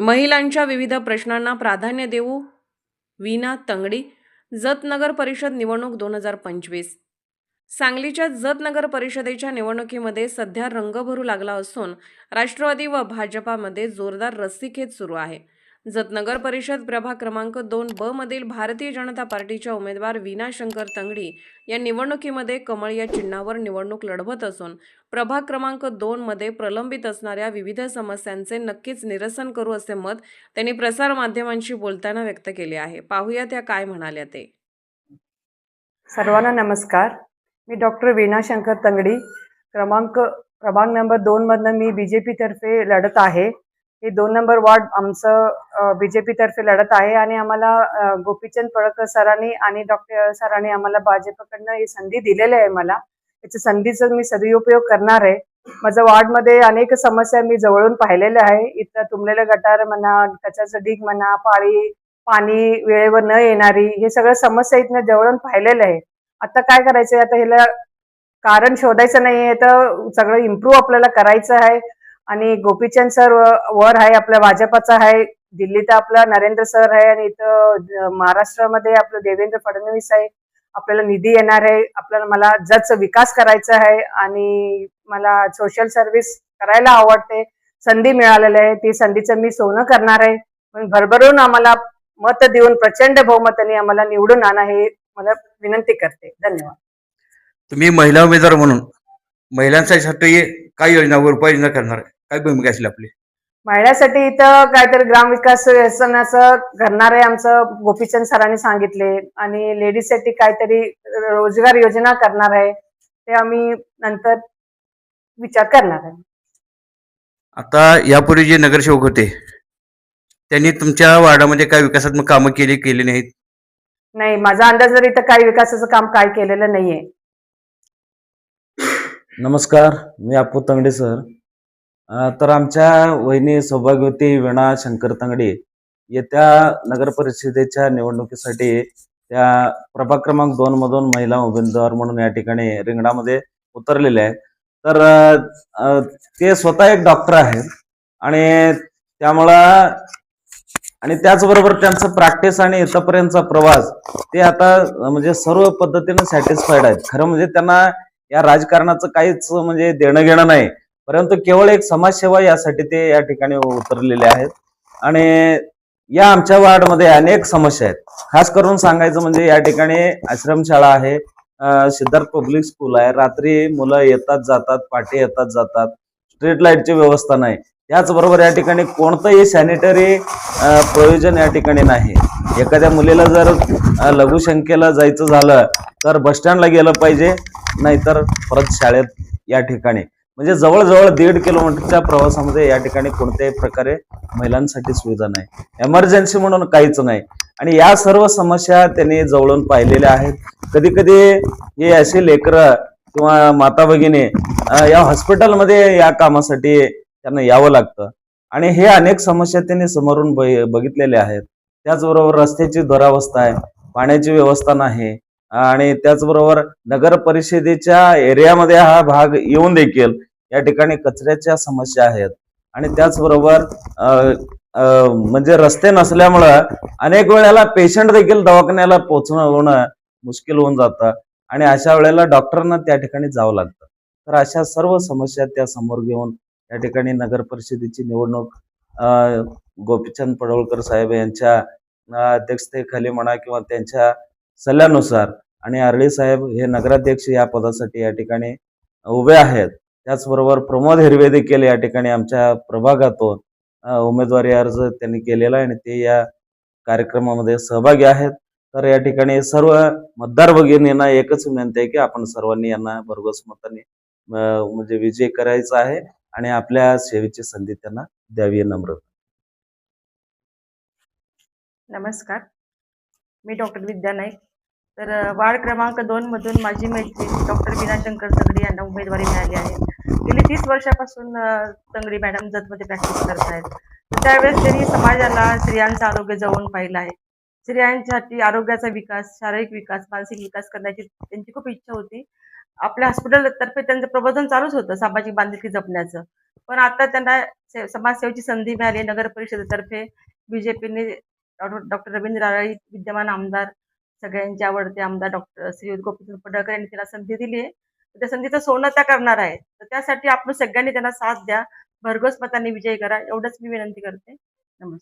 महिलांच्या विविध प्रश्नांना प्राधान्य देऊ वीणा तंगडी जत नगर परिषद निवडणूक दोन हजार पंचवीस. सांगलीच्या जत नगर परिषदेच्या निवडणुकीमध्ये सध्या रंग भरू लागला असून राष्ट्रवादी व भाजपामध्ये जोरदार रस्सीखेच सुरू आहे. जत नगर परिषद प्रभाग क्रमांक दोन ब मधील भारतीय जनता पार्टीच्या उमेदवार वीणा शंकर तंगडी या निवडणुकीमध्ये कमळ या चिन्हावर निवडणूक लढवत असून प्रभाग क्रमांक दोन मध्ये प्रलंबित असणाऱ्या विविध समस्यांचे नक्कीच निरसन करू असे मत त्यांनी प्रसार माध्यमांशी बोलताना व्यक्त केले आहे. पाहूया त्या काय म्हणाल्या ते. सर्वांना नमस्कार. मी डॉक्टर वीणा शंकर तंगडी. क्रमांक प्रभाग नंबर दोन मधनं मी बी जे पीतर्फे लढत आहे. हे दोन नंबर वॉर्ड आमचं बीजेपी तर्फे लढत आहे आणि आम्हाला गोपीचंद पळकर सरांनी आणि डॉक्टर सरांनी आम्हाला भाजपकडनं ही संधी दिलेली आहे मला. त्याच्या संधीचा मी सदुपयोग करणार आहे. माझ्या वॉर्डमध्ये अनेक समस्या मी जवळून पाहिलेल्या आहे. इथं तुंबलेलं गटार म्हणा कचाचं ढीग म्हणा पाळी पाणी वेळेवर न येणारी हे सगळं समस्या इथनं जवळून पाहिलेलं आहे. आता काय करायचंय? आता ह्याला कारण शोधायचं नाहीये तर सगळं इम्प्रूव्ह आपल्याला करायचं आहे. आणि गोपीचंद सर वर आहे आपल्या भाजपाचा आहे दिल्लीत आपला नरेंद्र सर आहे आणि इथं महाराष्ट्रामध्ये आपलं देवेंद्र फडणवीस आहे. आपल्याला निधी येणार आहे आपल्याला मला जच विकास करायचा आहे आणि मला सोशल सर्व्हिस करायला आवडते संधी मिळालेली आहे ती संधीचं मी सोनं करणार आहे. पण भरभरून आम्हाला मत देऊन प्रचंड बहुमताने आम्हाला निवडून आणा हे मला विनंती करते. धन्यवाद. तुम्ही महिला उमेदवार म्हणून महिलांसाठी काय योजना उपाययोजना करणार आहे? काय भूमिका असेल आपली? महिलांसाठी इथं काहीतरी ग्रामविकास व्यसनाचं करणार आहे आमचं. गोपीचंद सरांनी सांगितले. आणि लेडीजसाठी काहीतरी रोजगार योजना करणार आहे. ते आम्ही नंतर विचार करणार आहे. आता यापूर्वी जे नगरसेवक होते त्यांनी तुमच्या वार्डामध्ये काय विकासात्मक कामं केली केली नाहीत? नाही माझा अंदाज जर इथं काही विकासाचं काम काय केलेलं नाहीये. नमस्कार मी अप्पू तंगडे सर. तर आमच्या वहिनी सौभाग्यवती वीणा शंकर तंगडे येत्या नगर परिषदेच्या निवडणुकीसाठी त्या प्रभाग क्रमांक दोन मधून महिला उमेदवार म्हणून या ठिकाणी रिंगणामध्ये उतरलेले आहेत. तर ते स्वतः एक डॉक्टर आहेत आणि त्यामुळं आणि त्याचबरोबर त्यांचं प्रॅक्टिस आणि इथपर्यंतचा प्रवास ते आता म्हणजे सर्व पद्धतीनं सॅटिस्फाईड आहेत. खरं म्हणजे त्यांना या राजकारणाचं काहीच म्हणजे देणं घेणं नाही. परंतु केवळ एक समाजसेवा यासाठी ते या ठिकाणी उतरलेले आहेत. आणि या आमच्या वार्डमध्ये अनेक समस्या आहेत. खास करून सांगायचं म्हणजे या ठिकाणी आश्रमशाळा आहे. सिद्धार्थ पब्लिक स्कूल आहे. रात्री मुलं येतात जातात पाठी येतात जातात. स्ट्रीट लाईटची व्यवस्था नाही. त्याचबरोबर या ठिकाणी कोणतंही सॅनिटरी प्रयोजन या ठिकाणी नाही. एखाद्या मुलीला जर लघुशंकेला जायचं झालं तर बस स्टँडला गेलं पाहिजे. नाहीतर परत शाळेत या ठिकाणी. म्हणजे जवळजवळ दीड किलोमीटरच्या प्रवासामध्ये या ठिकाणी कोणत्याही प्रकारे महिलांसाठी सुविधा नाही. एमर्जन्सी म्हणून काहीच नाही. आणि या सर्व समस्या त्यांनी जवळून पाहिलेल्या आहेत. कधी कधी हे असे लेकरं किंवा माता भगिनी या हॉस्पिटलमध्ये या कामासाठी त्यांना यावं लागतं. आणि हे अनेक समस्या त्यांनी समोरून बघ- बघितलेल्या आहेत. त्याचबरोबर रस्त्याची दुरावस्था आहे पाण्याची व्यवस्था नाही आणि त्याचबरोबर नगर परिषदेच्या एरियामध्ये हा भाग येऊन देखील या ठिकाणी कचऱ्याच्या समस्या आहेत. आणि त्याचबरोबर म्हणजे रस्ते नसल्यामुळं अनेक वेळेला पेशंट देखील दवाखान्याला पोहोचणं होणं मुश्किल होऊन जातं. आणि अशा वेळेला डॉक्टरांना त्या ठिकाणी जावं लागतं. तर अशा सर्व समस्या त्या समोर घेऊन या ठिकाणी नगर परिषदेची निवडणूक गोपीचंद पडवळकर साहेब यांच्या अध्यक्षतेखाली म्हणा किंवा त्यांच्या सल्ल्यानुसार आणि आरळी साहेब हे नगराध्यक्ष या पदासाठी या ठिकाणी उभे आहेत. त्याचबरोबर प्रमोद हिरवे देखील या ठिकाणी आमच्या प्रभागातून. उमेदवारी अर्ज त्यांनी केलेला आहे आणि ते या कार्यक्रमामध्ये सहभागी आहेत. तर या ठिकाणी सर्व मतदार भगिनींना एकच विनंती आहे की आपण सर्वांनी यांना भरघोस मताने म्हणजे विजय करायचा आहे आणि आपल्या सेवेची संधी त्यांना द्यावी नम्र नमस्कार. मी डॉक्टर विद्या नाईक. तर वार्ड क्रमांक दोन मधून माझी मैत्रीण डॉक्टर वीणा शंकर यांना उमेदवारी मिळाली आहे. गेली तीस वर्षापासून तंगडी मॅडम जतमध्ये प्रॅक्टिस करतायत. त्यावेळेस त्यांनी समाजाला स्त्रियांचं आरोग्य जवळून पाहिलं आहे. स्त्रियांसाठी आरोग्याचा विकास शारीरिक विकास मानसिक विकास करण्याची त्यांची खूप इच्छा होती. आपल्या हॉस्पिटलतर्फे त्यांचं प्रबोधन चालूच होतं सामाजिक बांधिलकी जपण्याचं. पण आता त्यांना समाजसेवेची संधी मिळाली. नगर परिषदेतर्फे बीजेपीने डॉक्टर रवींद्र राळी विद्यमान आमदार सगळ्यांचे आवडते आमदार डॉक्टर श्री गोपीचंद पडळकर यांनी त्यांना संधी दिली आहे. त्या संधीचं सोनं त्या करणार आहेत तर त्यासाठी आपण सगळ्यांनी त्यांना साथ द्या. भरघोस मतांनी विजय करा. एवढंच मी विनंती करते. नमस्कार.